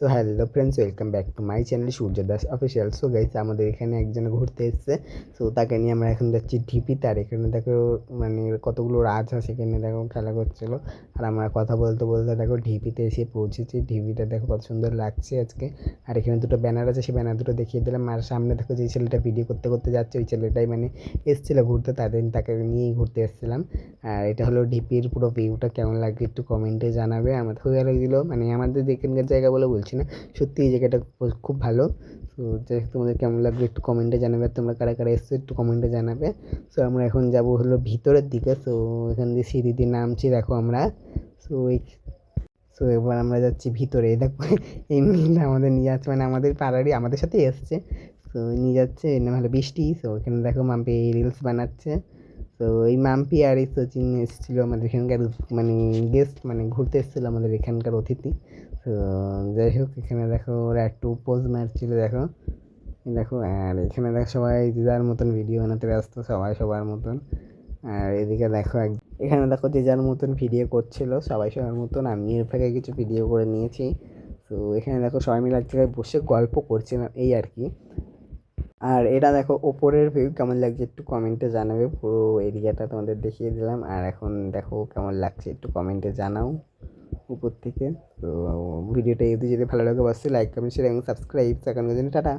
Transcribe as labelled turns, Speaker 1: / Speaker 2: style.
Speaker 1: So hello friends welcome back to my channel Surya Das official so guys আমাদের এখানে একজন ঘুরতে এসছে। সো তাকে নিয়ে আমরা এখন যাচ্ছি ঢিপি তার। এখানে দেখো মানে কতগুলো রাজ আছে সেখানে দেখো, খেলা করছিল। আর আমরা কথা বলতে বলতে দেখো ঢিপিতে এসে পৌঁছেছি। ঢিপিটা দেখো, কত সুন্দর লাগছে আজকে। আর এখানে দুটো ব্যানার আছে, সেই ব্যানার দুটো দেখিয়ে দিলাম। আর সামনে দেখো, যে ছেলেটা ভিডিও করতে করতে যাচ্ছে, ওই ছেলেটাই মানে এসেছিল ঘুরতে তাদের তাকে নিয়েই ঘুরতে এসেছিলাম। আর এটা হলো ঢিপির পুরো ভিউটা কেমন লাগে একটু কমেন্টে জানাবে। আমার খুব ভালো লাগছিল মানে আমাদের এখানকার জায়গা বলে বলছি। না। সত্যি এই জায়গাটা খুব ভালো। তো যাই তোমাদের কেমন লাগবে একটু কমেন্টে জানাবে। তোমরা কারা কারা এসছো একটু কমেন্টে জানাবে। সো আমরা এখন যাব হলো ভিতরের দিকে। সো এখান দিয়ে সিঁড়ি দিয়ে নামছি, দেখো আমরা। সো এই সো এবার আমরা যাচ্ছি ভিতরে। দেখো, এই নীল আমাদের নিয়ে যাচ্ছে মানে আমাদের পাড়ারই, আমাদের সাথেই এসছে। তো নিয়ে যাচ্ছে এর নাম হলো বৃষ্টি। সো এখানে দেখো মাম্পি রিলস বানাচ্ছে। তো এই মাম্পি আর এই সচিন এসেছিল আমাদের এখানকার মানে গেস্ট মানে ঘুরতে এসেছিল আমাদের এখানকার অতিথি। তো যাই হোক, এখানে দেখো ওরা একটু পোজ মারছিল, দেখো। দেখো, আর এখানে দেখো সবাই যে যার মতন ভিডিও বানাতে ব্যস্ত, সবাই সবার মতন। আর এদিকে দেখো এক, এখানে দেখো যে যার মতন ভিডিও করছিল, সবাই সবার মতন। আমি এর থেকে কিছু ভিডিও করে নিয়েছি। তো এখানে দেখো সবাই মিলে এক জায়গায় বসে গল্প করছিলাম এই আর কি। আর এটা দেখো, ওপরের ভিউ কেমন লাগছে একটু কমেন্টে জানাবে। পুরো এরিয়াটা তোমাদের দেখিয়ে দিলাম। আর এখন দেখো কেমন লাগছে একটু কমেন্টে জানাও উপর থেকে। তো ভিডিওটা যদি যদি ভালো লাগে, অবশ্যই লাইক কমেন্ট শেয়ার এবং সাবস্ক্রাইব সেখানে টাটা।